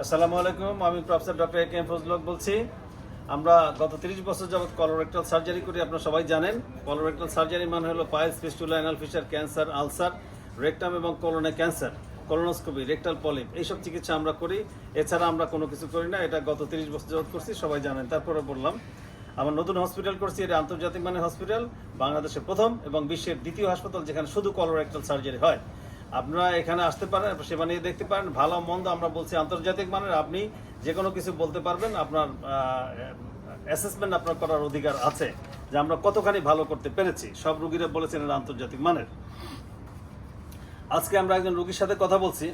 আসসালামু আলাইকুম, আমি professor doctor A K M ফজলক বলছি। আমরা গত তিরিশ বছর যাবৎ কলোরেক্টাল সার্জারি করি, আপনারা সবাই জানেন। কলোরেক্টাল সার্জারি মানে হলো piles fistula anal fissure, cancer, ulcer, rectum এবং কোলনে ক্যান্সার কলোনোস্কোপি রেকটাল পলিপ এইসব চিকিৎসা আমরা করি। এছাড়া আমরা কোনো কিছু করি না, এটা গত তিরিশ বছর যাবৎ করছি, সবাই জানেন। তারপরে বললাম, আমার নতুন হসপিটাল করছি, এটা আন্তর্জাতিক মানের হসপিটাল বাংলাদেশের প্রথম এবং বিশ্বের দ্বিতীয় হাসপাতাল যেখানে শুধু কলোরেক্টাল সার্জারি হয়। আপনারা এখানে আসতে পারেন সেবা নিয়ে দেখতে পারেন। ভালো মন্দ আমরা বলছি আন্তর্জাতিক মানের। আপনি যে কোনো কিছু বলতে পারবেন, আপনার অ্যাসেসমেন্ট আপনার করার অধিকার আছে যে আমরা কতখানি ভালো করতে পেরেছি। সব রুগীরা বলেছেন আন্তর্জাতিক মানের। আজকে আমরা একজন রুগীর সাথে কথা বলছি।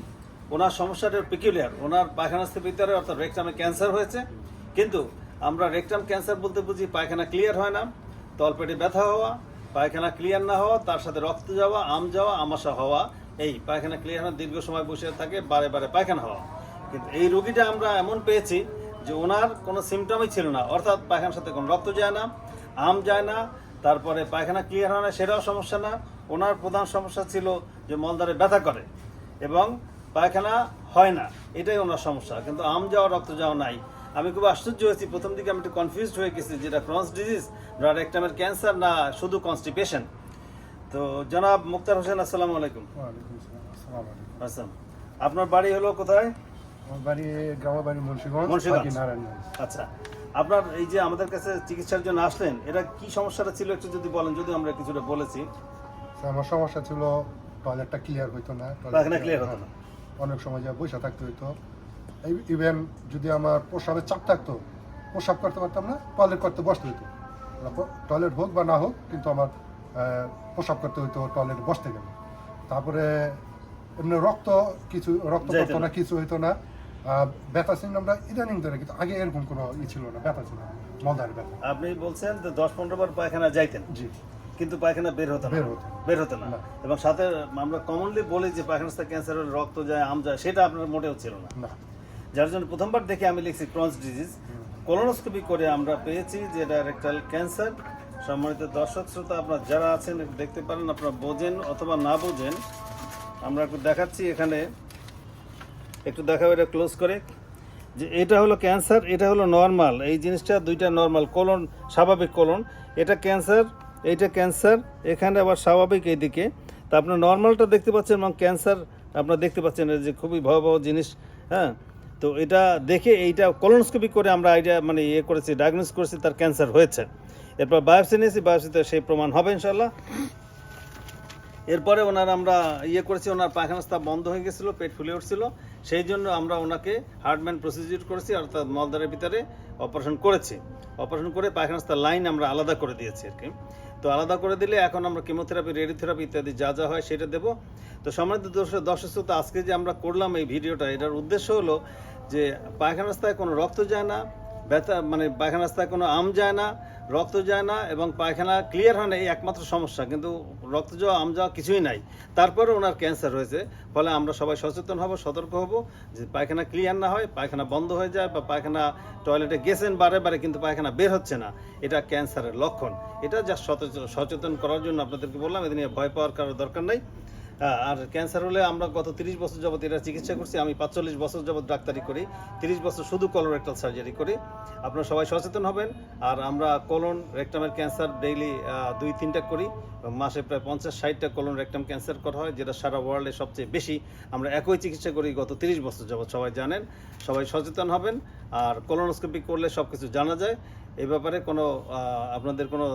ওনার সমস্যাটা পিকুলিয়ার ওনার পায়খানাস্থের ভিতরে অর্থাৎ রেকটামে ক্যান্সার হয়েছে। কিন্তু আমরা রেকটাম ক্যান্সার বলতে বুঝি পায়খানা ক্লিয়ার হয় না। তলপেটে ব্যথা হওয়া, পায়খানা ক্লিয়ার না হওয়া, তার সাথে রক্ত যাওয়া, আম যাওয়া, আমাশা হওয়া এই পায়খানা ক্লিয়ার হয় দীর্ঘ সময় বসে থাকে, বারে বারে পায়খানা হওয়া। কিন্তু এই রোগীটা আমরা এমন পেয়েছি যে ওনার কোনো সিমটমই ছিল না। অর্থাৎ পায়খানার সাথে কোনো রক্ত যায় না, আম যায় না, তারপরে পায়খানা ক্লিয়ার হয় না, সেটাও সমস্যা না। ওনার প্রধান সমস্যা ছিল যে মলদারে ব্যথা করে এবং পায়খানা হয় না। এটাই ওনার সমস্যা। কিন্তু আম যাওয়া, রক্ত যাওয়া নাই। আমি খুব আশ্চর্য হয়েছি। প্রথম দিকে আমি একটু কনফিউজড হয়ে গেছি, যেটা ক্রস ডিজিজ না রেকটামের ক্যান্সার না, শুধু কনস্টিপেশন তো জনাব মুক্তার হোসেন আসসালামু আলাইকুম। আসসালাম আপনার বাড়ি হলো কোথায়? আমার বাড়ি গ্রামের বাড়ি মুন্সিগঞ্জ মুন্সিগঞ্জ। আচ্ছা আপনার এই যে আমাদের কাছে চিকিৎসার জন্য আসলেন এটা কি সমস্যাটা ছিল একটু যদি বলেন যদি আমরা কিছুটা বলেছি। আমার সমস্যা ছিল টয়লেটটা ক্লিয়ার হইতো না clear হতো না। হ্যাঁ, অনেক সময় যা বসে থাকতে হইতো। ইভেন যদি আমার প্রসাবের চাপ থাকতো প্রসাব করতে পারতাম না টয়লেট করতে বসতে হইতো। টয়লেট হোক বা না হোক কিন্তু আমার প্রসাব করতে হইতো টয়লেটে বসতে গেলে। তারপরে এমনি রক্ত কিছু রক্ত পড়তো না। কিছু হইতো না। ব্যথা সিমটমটা ইদানিং ধরে কিন্তু আগে এরকম কোনো ই ছিল না ব্যথা ছিল না মলদার ব্যথা। আপনি বলছেন যে দশ পনেরো বার পায়খানা যাইতেন। জি। কিন্তু পায়খানা বের হতো বের হতো বের হতো না। এবং সাথে আমরা কমনলি বলি যে পায়খানা ক্যান্সার রক্ত যায় আম যায় সেটা আপনার মোটেও ছিল না। না। যার জন্য প্রথমবার দেখে আমি লিখছি ক্রস ডিজিজ কোলোনোস্কোপি করে আমরা পেয়েছি যে এটা রেকটাল ক্যান্সার সম্মানিত দর্শক, শ্রোতা, আপনার যারা আছেন দেখতে পারেন, আপনারা বোঝেন অথবা না বোঝেন, আমরা একটু দেখাচ্ছি এখানে। একটু দেখাবো এটা ক্লোজ করে। যে এটা হলো ক্যান্সার এটা হলো নর্মাল এই জিনিসটা দুইটা নর্মাল কোলন স্বাভাবিক কোলন এটা ক্যান্সার এইটা ক্যান্সার এখানে আবার স্বাভাবিক এইদিকে। তা আপনার নর্মালটা দেখতে পাচ্ছেন এবং ক্যান্সার আপনারা দেখতে পাচ্ছেন যে খুবই ভয়াবহ জিনিস হ্যাঁ? তো এটা দেখে এইটা কলোনোস্কোপি করে আমরা আইডিয়া মানে ইয়ে করেছি ডায়াগনোস করেছি, তার ক্যান্সার হয়েছে। এরপর বায়োপসি নিয়েছি বায়োপসিতে সেই প্রমাণ হবে ইনশাল্লাহ এরপরে ওনার আমরা ইয়ে করেছি, ওনার পায়খানা স্তাব বন্ধ হয়ে গেছিল, পেট ফুলে উঠছিল। সেই জন্য আমরা ওনাকে হার্টম্যান প্রসিডিউর করেছি, অর্থাৎ মলদারের ভিতরে অপারেশন করেছি। অপারেশন করে পায়খানা স্তার লাইন আমরা আলাদা করে দিয়েছি আর কি। তো আলাদা করে দিলে এখন আমরা কেমোথেরাপি, রেডিওথেরাপি ইত্যাদি যা যা হয় সেটা দেবো। তো সম্মানিত দর্শক দর্শক আজকে যে আমরা করলাম এই ভিডিওটা, এটার উদ্দেশ্য হলো যে পায়খানা রাস্তায় কোনো রক্ত যায় না, ব্যথা মানে পায়খানা রাস্তায় কোনো আম যায় না রক্ত যায় না এবং পায়খানা ক্লিয়ার হয় না এই একমাত্র সমস্যা। কিন্তু রক্ত যাওয়া আম যাওয়া কিছুই নাই। তারপরে ওনার ক্যান্সার হয়েছে। ফলে আমরা সবাই সচেতন হব, সতর্ক হব যে পায়খানা ক্লিয়ার না হয়, পায়খানা বন্ধ হয়ে যায় বা পায়খানা টয়লেটে গেছেন বারে বারে কিন্তু পায়খানা বের হচ্ছে না। এটা ক্যান্সারের লক্ষণ। এটা যা সচেতন- করার জন্য আপনাদেরকে বললাম এদিন ভয় পাওয়ার কারোর দরকার নেই। আর ক্যান্সার হলে আমরা গত তিরিশ বছর যাবত এটা চিকিৎসা করছি, আমি পাঁচচল্লিশ বছর যাবত ডাক্তারি করি, তিরিশ বছর শুধু কলন রেক্টাল সার্জারি করি। আপনারা সবাই সচেতন হবেন, আর আমরা কলন রেকটামের ক্যান্সার ডেইলি দুই, তিনটা করি মাসে প্রায় পঞ্চাশ, ষাটটা কোলন রেকটাম ক্যান্সার করা হয়, যেটা সারা ওয়ার্ল্ডে সবচেয়ে বেশি আমরা একই চিকিৎসা করি গত তিরিশ বছর যাবত সবাই জানেন। সবাই সচেতন হবেন, আর কোলোনোস্কোপি করলে সব কিছু জানা যায়। এই ব্যাপারে কোনো আপনাদের কোনো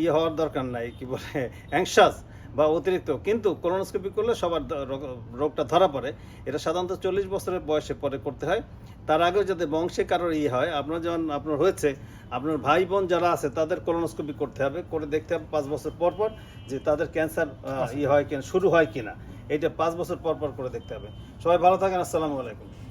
ইয়ে হওয়ার দরকার নাই, কি বলে অ্যাংশাস বা অতিরিক্ত কিন্তু কোলোনোস্কোপি করলে সবার রোগ- রোগটা ধরা পড়ে। এটা সাধারণত চল্লিশ বছরের বয়সে পরে করতে হয়। তার আগেও যাতে বংশে কারোর ইয়ে হয় আপনার যেমন আপনার হয়েছে আপনার ভাই বোন যারা আছে তাদের কোলোনোস্কোপি করতে হবে। করে দেখতে হবে পাঁচ বছর পর পর যে তাদের ক্যান্সার ইয়ে হয় কিনা শুরু হয় কিনা। এটা পাঁচ বছর পর পর করে দেখতে হবে। সবাই ভালো থাকেন আসসালামু আলাইকুম।